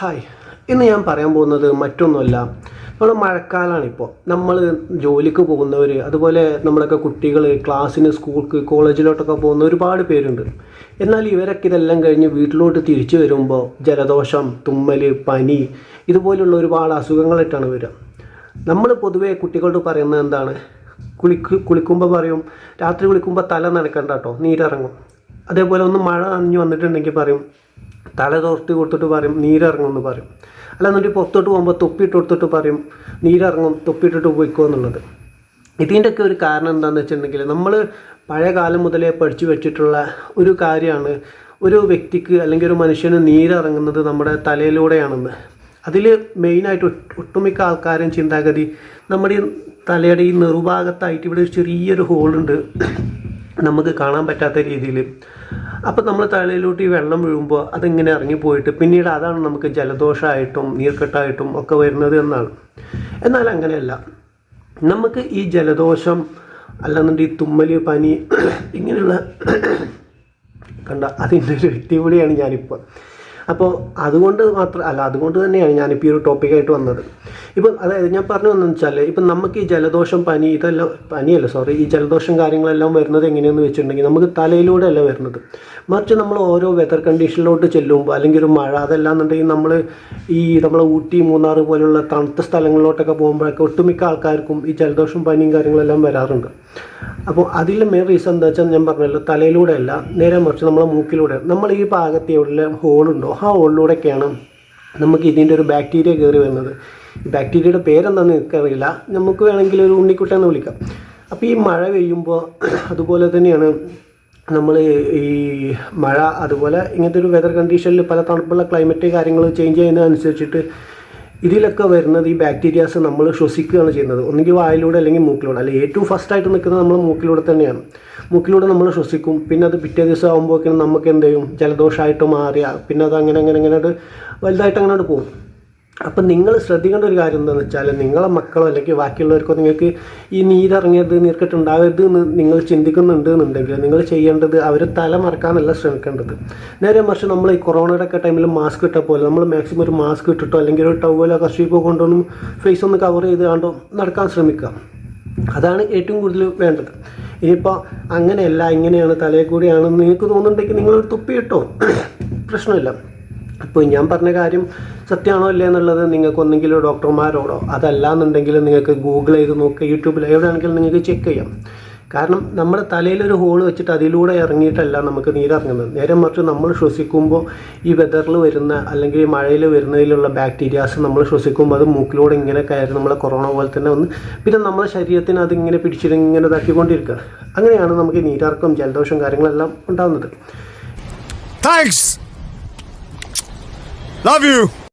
Hi. ഇന്ന് ഞാൻ പറയാൻ പോകുന്നത് മറ്റൊന്നുമല്ല. നമ്മൾ മഴക്കാലമാണിപ്പോൾ നമ്മൾ ജോലിക്ക് പോകുന്നവർ അതുപോലെ നമ്മളൊക്കെ കുട്ടികൾ ക്ലാസ്സിന് സ്കൂൾക്ക് കോളേജിലോട്ടൊക്കെ പോകുന്ന ഒരുപാട് പേരുണ്ട്. എന്നാൽ ഇവരൊക്കെ ഇതെല്ലാം കഴിഞ്ഞ് വീട്ടിലോട്ട് തിരിച്ചു വരുമ്പോൾ ജലദോഷം തുമ്മൽ പനി ഇതുപോലുള്ള ഒരുപാട് അസുഖങ്ങളായിട്ടാണ് വരിക. നമ്മൾ പൊതുവേ കുട്ടികളോട് പറയുന്നത് എന്താണ്? കുളിക്ക് കുളിക്കുമ്പോൾ പറയും രാത്രി കുളിക്കുമ്പോൾ തല നനക്കണ്ട കേട്ടോ നീരിറങ്ങും. അതേപോലെ ഒന്ന് മഴ നനഞ്ഞു വന്നിട്ടുണ്ടെങ്കിൽ പറയും തല തോർത്തി കൊടുത്തിട്ട് പറയും നീരിറങ്ങും എന്ന് പറയും. എന്നിട്ട് പുറത്തോട്ട് പോകുമ്പോൾ തൊപ്പിയിട്ട് കൊടുത്തിട്ട് പറയും നീരിറങ്ങും തൊപ്പിയിട്ടിട്ട് പോയിക്കോ എന്നുള്ളത്. ഇതിന്റെയൊക്കെ ഒരു കാരണം എന്താണെന്ന് വെച്ചിട്ടുണ്ടെങ്കിൽ നമ്മൾ പഴയ കാലം മുതലേ പഠിച്ചു വെച്ചിട്ടുള്ള ഒരു കാര്യമാണ് ഒരു വ്യക്തിക്ക് അല്ലെങ്കിൽ ഒരു മനുഷ്യന് നീരിറങ്ങുന്നത് നമ്മുടെ തലയിലൂടെയാണെന്ന്. അതിൽ മെയിനായിട്ട് ഒട്ട് ഒട്ടുമിക്ക ആൾക്കാരും ചിന്താഗതി നമ്മുടെ ഈ തലയുടെ ഈ നെറുഭാഗത്തായിട്ട് ഇവിടെ ഒരു ചെറിയൊരു ഹോളുണ്ട്. നമുക്ക് കാണാൻ പറ്റാത്ത രീതിയിൽ അപ്പം നമ്മൾ തലയിലോട്ട് ഈ വെള്ളം വീഴുമ്പോൾ അതിങ്ങനെ ഇറങ്ങിപ്പോയിട്ട് പിന്നീട് അതാണ് നമുക്ക് ജലദോഷമായിട്ടും നീർക്കെട്ടായിട്ടും ഒക്കെ വരുന്നത് എന്നാണ്. എന്നാൽ അങ്ങനെയല്ല. നമുക്ക് ഈ ജലദോഷം അല്ലെന്നുണ്ടെങ്കിൽ ഈ തുമ്മൽ പനി ഇങ്ങനെയുള്ള കണ്ട അതിന്റെ ഒരു വ്യക്തി ഞാനിപ്പോൾ. അപ്പോൾ അതുകൊണ്ട് മാത്രം അല്ല അതുകൊണ്ട് തന്നെയാണ് ഞാനിപ്പോൾ ഈ ഒരു ടോപ്പിക്കായിട്ട് വന്നത്. ഇപ്പം അതായത് ഞാൻ പറഞ്ഞു വന്നതെന്ന് വെച്ചാൽ ഇപ്പം നമുക്ക് ഈ ജലദോഷം പനി ഇതെല്ലാം പനിയല്ല സോറി ഈ ജലദോഷം കാര്യങ്ങളെല്ലാം വരുന്നത് എങ്ങനെയെന്ന് വെച്ചിട്ടുണ്ടെങ്കിൽ നമുക്ക് തലയിലൂടെ അല്ല വരുന്നത്. മറിച്ച് നമ്മൾ ഓരോ വെതർ കണ്ടീഷനിലോട്ട് ചെല്ലുമ്പോൾ അല്ലെങ്കിൽ ഒരു മഴ അതല്ലാന്നുണ്ടെങ്കിൽ നമ്മൾ ഈ നമ്മളെ ഊട്ടി മൂന്നാർ പോലുള്ള തണുത്ത സ്ഥലങ്ങളിലോട്ടൊക്കെ പോകുമ്പോഴൊക്കെ ഒട്ടുമിക്ക ആൾക്കാർക്കും ഈ ജലദോഷം പനിയും കാര്യങ്ങളെല്ലാം വരാറുണ്ട്. അപ്പോൾ അതിൽ മെയിൻ റീസൺ എന്താ വെച്ചാൽ ഞാൻ പറഞ്ഞല്ലോ തലയിലൂടെ അല്ല നേരെ മറിച്ച് നമ്മളെ മൂക്കിലൂടെ. നമ്മൾ ഈ ഭാഗത്ത് എവിടെ ഹോളുണ്ടോ ആ ഉള്ളിലൂടെയൊക്കെയാണ് നമുക്ക് ഇതിന്റെ ഒരു ബാക്ടീരിയ കയറി വരുന്നത്. ബാക്ടീരിയയുടെ പേരെന്താണെന്ന് എനിക്കറിയില്ല. നമുക്ക് വേണമെങ്കിൽ ഒരു ഉണ്ണിക്കുട്ടെന്ന് വിളിക്കാം. അപ്പോൾ ഈ മഴ പെയ്യുമ്പോൾ അതുപോലെ തന്നെയാണ് നമ്മൾ ഈ മഴ അതുപോലെ ഇങ്ങനത്തെ ഒരു വെതർ കണ്ടീഷനിൽ പല തണുപ്പുള്ള ക്ലൈമറ്റ് കാര്യങ്ങൾ ചേഞ്ച് ചെയ്യുന്നതനുസരിച്ചിട്ട് ഇതിലൊക്കെ വരുന്നത് ഈ ബാക്ടീരിയാസ് നമ്മൾ ശ്വസിക്കുകയാണ് ചെയ്യുന്നത്. ഒന്നുകിൽ വായിലൂടെ അല്ലെങ്കിൽ മൂക്കിലൂടെ. അല്ലെങ്കിൽ ഏറ്റവും ഫസ്റ്റായിട്ട് നിൽക്കുന്നത് നമ്മൾ മൂക്കിലൂടെ തന്നെയാണ്. മൂക്കിലൂടെ നമ്മൾ ശ്വസിക്കും. പിന്നെ അത് പിറ്റേ ദിവസം ആകുമ്പോഴേക്കും നമുക്ക് എന്ത് ചെയ്യും? ജലദോഷമായിട്ട് മാറിയ പിന്നെ അത് അങ്ങനെ അങ്ങനെ അങ്ങനെ വലുതായിട്ട് അങ്ങനെ പോകും. അപ്പം നിങ്ങൾ ശ്രദ്ധിക്കേണ്ട ഒരു കാര്യം എന്താണെന്ന് വെച്ചാൽ നിങ്ങളെ മക്കളോ അല്ലെങ്കിൽ ബാക്കിയുള്ളവർക്കോ നിങ്ങൾക്ക് ഈ നീരിറങ്ങിയത് നീർക്കെട്ടുണ്ടാകരുത് എന്ന് നിങ്ങൾ ചിന്തിക്കുന്നുണ്ട് എന്നുണ്ടെങ്കിൽ നിങ്ങൾ ചെയ്യേണ്ടത് അവർ തല മറക്കാനല്ല ശ്രമിക്കേണ്ടത്. നേരെ മറിച്ച് നമ്മൾ ഈ കൊറോണയുടെ ഒക്കെ ടൈമിൽ മാസ്ക് ഇട്ട പോലെ നമ്മൾ മാക്സിമം ഒരു മാസ്ക് ഇട്ടിട്ടോ അല്ലെങ്കിൽ ഒരു ടവലോ കർഷീപ്പോ കൊണ്ടൊന്നും ഫേസ് ഒന്ന് കവർ ചെയ്ത് കണ്ടോ നടക്കാൻ ശ്രമിക്കുക അതാണ് ഏറ്റവും കൂടുതൽ വേണ്ടത്. ഇനിയിപ്പോൾ അങ്ങനെയല്ല ഇങ്ങനെയാണ് തലയിൽ കൂടിയാണെന്ന് നിങ്ങൾക്ക് തോന്നുന്നുണ്ടെങ്കിൽ നിങ്ങളൊരു തുപ്പി ഇട്ടോ? പ്രശ്നമില്ല. അപ്പോൾ ഞാൻ പറഞ്ഞ കാര്യം സത്യമാണോ അല്ലേ എന്നുള്ളത് നിങ്ങൾക്ക് ഒന്നെങ്കിൽ ഡോക്ടർമാരോടോ അതല്ല എന്നുണ്ടെങ്കിൽ നിങ്ങൾക്ക് ഗൂഗിൾ ചെയ്ത് നോക്കുക യൂട്യൂബിൽ എവിടെയാണെങ്കിലും നിങ്ങൾക്ക് ചെക്ക് ചെയ്യാം. കാരണം നമ്മുടെ തലയിലൊരു ഹോൾ വെച്ചിട്ട് അതിലൂടെ ഇറങ്ങിയിട്ടല്ല നമുക്ക് നീരിറങ്ങുന്നത്. നേരെ മറിച്ച് നമ്മൾ ശ്വസിക്കുമ്പോൾ ഈ വെതറിൽ വരുന്ന അല്ലെങ്കിൽ മഴയിൽ വരുന്നതിലുള്ള ബാക്ടീരിയാസ് നമ്മൾ ശ്വസിക്കുമ്പോൾ അത് മൂക്കിലൂടെ ഇങ്ങനെ കയറി നമ്മളെ കൊറോണ പോലെ തന്നെ ഒന്ന് പിന്നെ നമ്മുടെ ശരീരത്തിന് അതിങ്ങനെ പിടിച്ചിട്ട് ഇങ്ങനെ ഇതാക്കിക്കൊണ്ടിരിക്കുക അങ്ങനെയാണ് നമുക്ക് നീരിറക്കം ജലദോഷം കാര്യങ്ങളെല്ലാം ഉണ്ടാകുന്നത് Thanks. Love you.